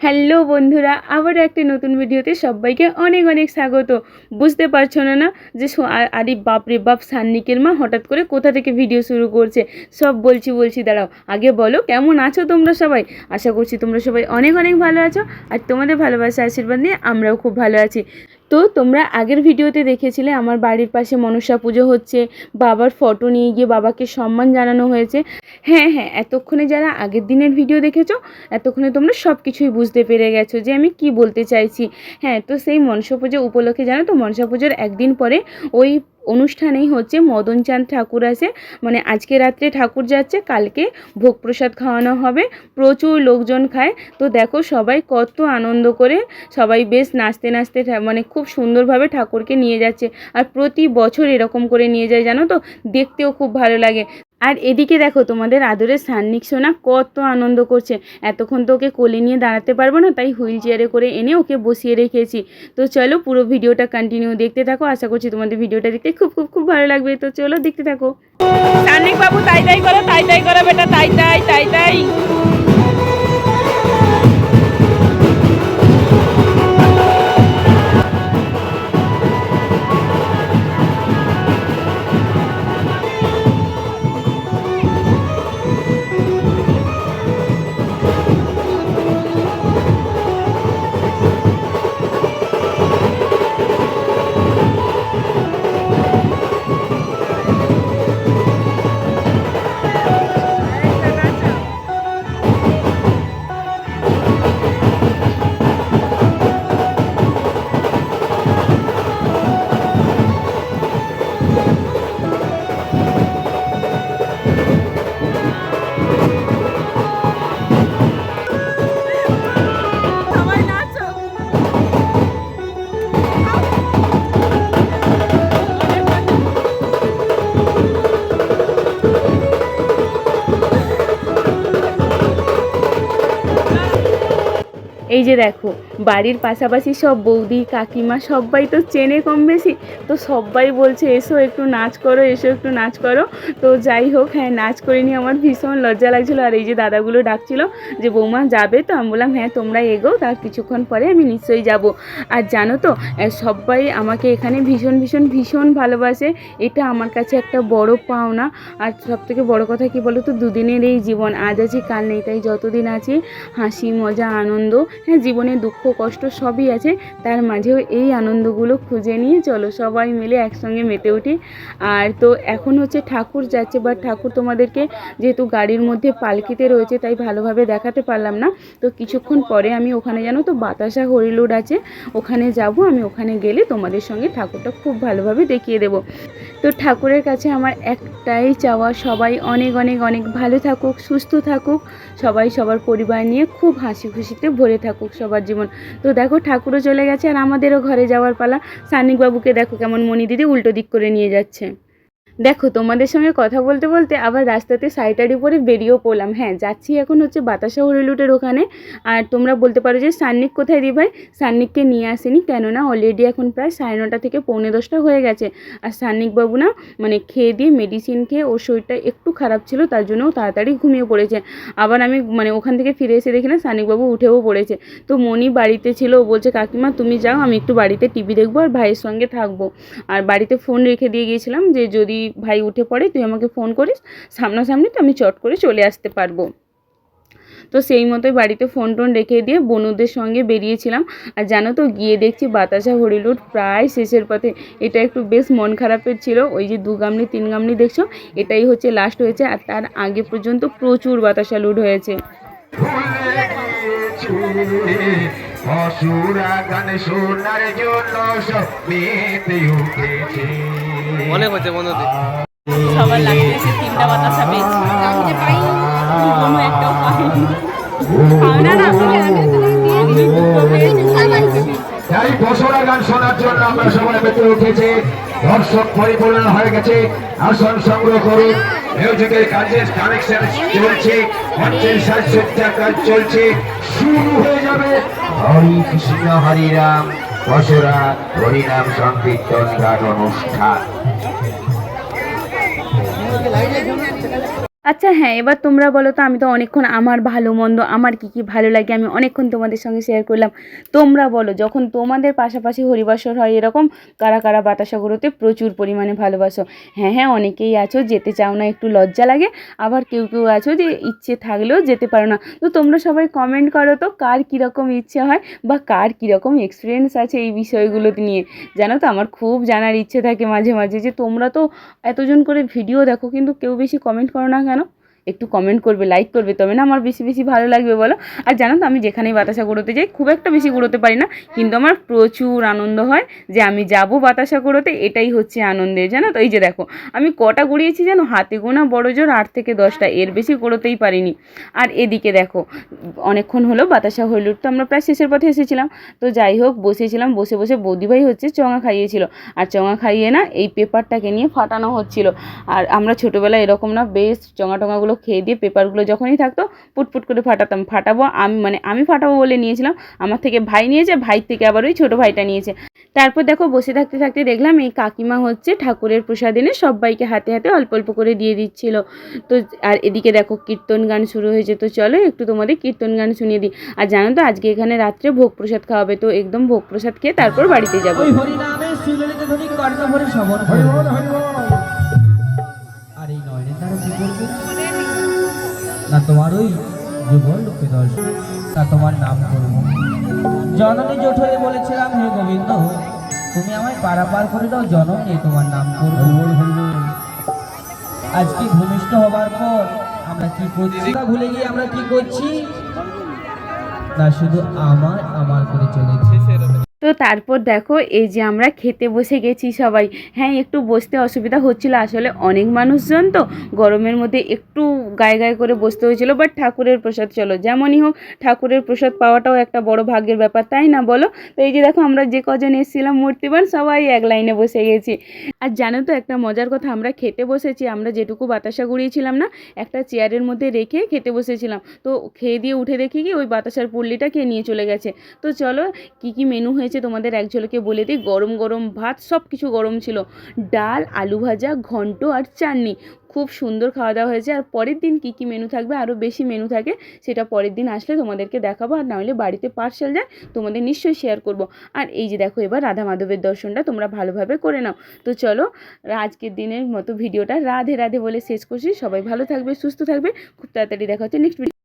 Hello বন্ধুরা, আবার একটি নতুন ভিডিওতে সবাইকে অনেক অনেক স্বাগত। বুঝতে পারছ না না যে আরে বাপরে বাপ, সান্নিকের মা হঠাৎ করে কোথা থেকে ভিডিও শুরু করছে? সব বলছি বলছি, দাঁড়াও, আগে বলো, কেমন আছো তোমরা সবাই? আশা করছি তোমরা সবাই অনেক অনেক ভালো আছো, আর তোমাদের ভালোবাসা আশীর্বাদ নিয়ে আমরাও খুব ভালো আছি। তো তোমরা আগের ভিডিওতে দেখেছিলে আমার বাড়ির পাশে মনসা পুজো হচ্ছে, বাবার ফটো নিয়ে গিয়ে বাবাকে সম্মান জানানো হয়েছে। হ্যাঁ হ্যাঁ এতক্ষণে যারা আগের দিনের ভিডিও দেখেছ, এতক্ষণে তোমরা সব কিছুই বুঝতে পেরে গেছো যে আমি কি বলতে চাইছি। হ্যাঁ তো সেই মনসা পুজো উপলক্ষে জানো তো, মনসা পুজোর একদিন পরে ওই অনুষ্ঠানেই হচ্ছে মদন চাঁদ ঠাকুর আছে মানে আজকে রাত্রে ঠাকুর যাচ্ছে, কালকে ভোগ প্রসাদ খাওয়ানো হবে। প্রচুর লোকজন খায়। তো দেখো সবাই কত আনন্দ করে সবাই বেশ নাচতে নাচতে মানে খুব সুন্দরভাবে ঠাকুরকে নিয়ে যাচ্ছে। আর প্রতি বছর এরকম করে নিয়ে যায়, জানো তো? দেখতেও খুব ভালো লাগে। আর এদিকে দেখো, তোমাদের আদরের সান্নিক সোনা কত আনন্দ করছে। এতক্ষণ তো ওকে কোলে নিয়ে দাঁড়াতে পারব না, তাই হুইল চেয়ারে করে এনে ওকে বসিয়ে রেখেছি। তো চলো পুরো ভিডিওটা কন্টিনিউ দেখতে থাকো, আশা করছি তোমাদের ভিডিওটা দেখতে খুব খুব খুব ভালো লাগবে। তো চলো দেখতে থাকো। সান্নিক বাবু, তাই তাই করো, তাই তাই করো বেটা, তাই তাই তাই তাই। এই যে দেখো, বাড়ির পাশাপাশি সব বৌদি, কাকিমা সবাই তো চেনে কম বেশি। তো সবাই বলছে, এসো একটু নাচ করো, এসো একটু নাচ করো। তো যাই হোক হ্যাঁ নাচ করিনি আমার ভীষণ লজ্জা লাগছিল। আর এই যে দাদাগুলো ডাকছিল যে, বৌমা, যাবে তো? আমি বললাম হ্যাঁ তোমরা এগো তার কিছুক্ষণ পরে আমি নিশ্চয়ই যাব। আর জানো তো সবাই আমাকে এখানে ভীষণ ভীষণ ভীষণ ভালোবাসে। এটা আমার কাছে একটা বড় পাওনা। আর সব থেকে বড় কথা কি বলো তো দুদিনের এই জীবন, আজ আছি, কাল নেই, তাই যতদিন আছি, হাসি, মজা, আনন্দ হ্যাঁ জীবনে দুঃখ, কষ্ট সবই আছে। তার মাঝেও এই আনন্দগুলো খুঁজে নিয়ে চলো সবাই মিলে একসঙ্গে মেতে উঠি। আর তো এখন হচ্ছে ঠাকুর যাচ্ছে বা ঠাকুর তোমাদেরকে যেহেতু গাড়ির মধ্যে পালকিতে রয়েছে, তাই ভালোভাবে দেখাতে পারলাম না। তো কিছুক্ষণ পরে আমি ওখানে জানো তো বাতাসা হরিলুড আছে, ওখানে যাব, আমি ওখানে গেলে তোমাদের সঙ্গে ঠাকুরটা খুব ভালোভাবে দেখিয়ে দেবো। তো ঠাকুরের কাছে আমার একটাই চাওয়া, সবাই অনেক অনেক অনেক ভালো থাকুক, সুস্থ থাকুক, সবাই সবার পরিবার নিয়ে খুব হাসি খুশিতে ভরে থাকুক। সবার জীবন। তো দেখো ঠাকুরও চলে গেছে আর আমাদেরও ঘরে যাওয়ার পালা। সানিকবাবুকে দেখো কেমন মণি দিদি উল্টো দিক করে নিয়ে যাচ্ছে। দেখো, তোমাদের সঙ্গে কথা বলতে বলতে আবার রাস্তাতে সাইটার পরে বেরিয়েও পড়লাম। হ্যাঁ যাচ্ছি এখন হচ্ছে বাতাসা হরিলুটের ওখানে। আর তোমরা বলতে পারো যে সান্নিক কোথায় দি ভাই সান্নিককে নিয়ে আসেনি, কেননা অলরেডি এখন প্রায় সাড়ে নটা থেকে পৌনে দশটা হয়ে গেছে। আর সান্নিক বাবু না মানে খেয়ে দিয়ে মেডিসিন খেয়ে ওর শরীরটা একটু খারাপ ছিল, তার জন্য তাড়াতাড়ি ঘুমিয়ে পড়েছে। আবার আমি মানে ওখান থেকে ফিরে এসে দেখি না সানিকবাবু উঠেও পড়েছে। তো মনি বাড়িতে ছিল, ও বলছে, কাকিমা, তুমি যাও, আমি একটু বাড়িতে টিভি দেখব আর ভাইয়ের সঙ্গে থাকব। আর বাড়িতে ফোন রেখে দিয়ে গিয়েছিলাম যে যদি ভাই উঠে পড়ে, তুই আমাকে ফোন করিস, সামনাসামনি তো আমি চট করে চলে আসতে পারব। তো সেই মতোই বাড়িতে ফোন টোন রেখে দিয়ে বনুদের সঙ্গে বেরিয়েছিলাম। আর জানো তো, গিয়ে দেখছি বাতাসা হরিলুট প্রায় শেষের পথে। এটা একটু বেশ মন খারাপের ছিল, ওই যে দু গামলি, তিন গামলি দেখছ? এটাই হচ্ছে লাস্ট হয়েছে, আর তার আগে পর্যন্ত প্রচুর বাতাসা লুট হয়েছে। অসুরা গান শোনার জন্য সব মেতে উঠেছে। মনে হচ্ছে মনে হচ্ছে সবার তিনটা বাতাসা পেয়েছি কোনো একটাও পাইনি। আমরা না তাই বসরা গান শোনার জন্য আমরা সবাই মেতে উঠেছে। দর্শক পরিপূর্ণ হয়ে গেছে। আসন সংগ্রহ করুন। মিউজিকের কাজের কানেকশন চলছে। মঞ্চের সাজসজ্জা কাজ চলছে। শুরু হয়ে যাবে হরি কৃষ্ণ হরি রাম বসরা হরিনাম সংকীর্তন গান অনুষ্ঠান। আচ্ছা হ্যাঁ এবার তোমরা বলো তো, আমি তো অনেকক্ষণ আমার ভালো, মন্দ, আমার কি কি ভালো লাগে, আমি অনেকক্ষণ তোমাদের সঙ্গে শেয়ার করলাম। তোমরা বলো, যখন তোমাদের পাশাপাশি হরিবাসর হয় এরকম, কারা কারা বাতাসাগুলোতে প্রচুর পরিমাণে ভালোবাসো? হ্যাঁ হ্যাঁ অনেকেই আছো, যেতে চাও না, একটু লজ্জা লাগে, আবার কেউ কেউ আছো যে ইচ্ছে থাকলেও যেতে পারো না। তো তোমরা সবাই কমেন্ট করো তো, কার কীরকম ইচ্ছে হয়, বা কার কীরকম এক্সপিরিয়েন্স আছে এই বিষয়গুলো নিয়ে। জানো তো, আমার খুব জানার ইচ্ছে থাকে মাঝে মাঝে, যে তোমরা তো এতজন করে ভিডিও দেখো, কিন্তু কেউ বেশি কমেন্ট করো না কেন? একটু কমেন্ট করবে লাইক করবে, তবে না আমার বেশি বেশি ভালো লাগবে বলো। আর জানো তো, আমি যেখানেই বাতাসা কুড়োতে যাই, খুব একটা বেশি কুড়োতে পারি না। কিন্তু আমার প্রচুর আনন্দ হয় যে আমি যাব বাতাসা কুড়োতে এটাই হচ্ছে আনন্দের, জানো তো? এই যে দেখো, আমি কটা কুড়িয়েছি জানো? হাতে গোনা বড় জোর, আট থেকে দশটা, এর বেশি কুড়োতেই পারিনি। আর এদিকে দেখো, অনেকক্ষণ হলো, বাতাসা হলুদ তো আমরা প্রায় শেষের পথে এসেছিলাম। তো যাই হোক, বসেছিলাম, বসে বসে বৌদিভাই হচ্ছে চঙা খাইয়েছিল। আর চঙা খাইয়ে না, এই পেপারটাকে নিয়ে ফাটানো হচ্ছিল। আর আমরা ছোটোবেলায় এরকম না, বেশ চঙা টঙাগুলো খেয়ে দিয়ে পেপারগুলো যখনই থাকতো পুটপুট করে ফাটাতাম। ফাটাবো আমি মানে আমি ফাটাবো বলে নিয়েছিলাম। আমার থেকে ভাই নিয়েছে ভাই থেকে আবার ওই ছোটো ভাইটা নিয়েছে। তারপর দেখো বসে থাকতে থাকতে দেখলাম এই কাকিমা হচ্ছে ঠাকুরের প্রসাদ এনে সবাইকে হাতে হাতে অল্প অল্প করে দিয়ে দিচ্ছিল। তো আর এদিকে দেখো কীর্তন গান শুরু হয়েছে। তো চলো একটু তোমাদের কীর্তন গান শুনিয়ে দিই। আর জানো তো আজকে এখানে রাত্রে ভোগ প্রসাদ খাওয়াবে। তো একদম ভোগ প্রসাদ খেয়ে তারপর বাড়িতে যাব। আর এই নয়নের দ্বারা কি করব? না তোমার ওই যুগল লোকে দর্শন তা তোমার নাম করব জননী জঠরে বলেছিলাম, হে গোবিন্দ, তুমি আমায় পারাপার করে দাও জনম নিয়ে তোমার নাম করব। আজকে ভূমিষ্ঠ হবার পর আমরা কি করছি? তা ভুলে গিয়ে আমরা কি করছি? না, শুধু আমার আমার করে চলেছি। তো তারপর দেখো, এই যে আমরা খেতে বসে গেছি সবাই। হ্যাঁ একটু বসতে অসুবিধা হচ্ছিল। আসলে অনেক মানুষজন তো গরমের মধ্যে একটু গায়ে গায়ে করে বসতে হয়েছিল বাট ঠাকুরের প্রসাদ চলো। যেমনই হোক, ঠাকুরের প্রসাদ পাওয়াটাও একটা বড় ভাগ্যের ব্যাপার, তাই না বলো? তো এই যে দেখো, আমরা যে কজন এসেছিলাম, মূর্তিবান, সবাই এক লাইনে বসে গেছি। আর জানো তো, একটা মজার কথা, আমরা খেতে বসেছি, আমরা যেটুকু বাতাসা গুড়িয়েছিলাম না, একটা চেয়ারের মধ্যে রেখে খেতে বসেছিলাম। তো খেয়ে দিয়ে উঠে দেখি কি, ওই বাতাসার পুল্লিটা খেয়ে নিয়ে চলে গেছে। তো চলো, কি কি মেনু হয়েছে, তোমাদের এক ঝলকে বলে দিই, গরম গরম ভাত সব কিছু গরম ছিল। ডাল, আলু ভাজা, ঘন্ট আর চাটনি। খুব সুন্দর খাওয়া দাওয়া হয়েছে। আর পরের দিন কী কী মেনু থাকবে? আরও বেশি মেনু থাকে। সেটা পরের দিন আসলে তোমাদেরকে দেখাবো। আর নাহলে বাড়িতে পার্সেল যায়, তোমাদের নিশ্চয়ই শেয়ার করব। আর এই যে দেখো, এবার রাধা মাধবের দর্শনটা তোমরা ভালোভাবে করে নাও। তো চলো, আজকের দিনের মতো ভিডিওটা রাধে রাধে বলে শেষ করছি। সবাই ভালো থাকবে, সুস্থ থাকবে। খুব তাড়াতাড়ি দেখা হচ্ছে নেক্সট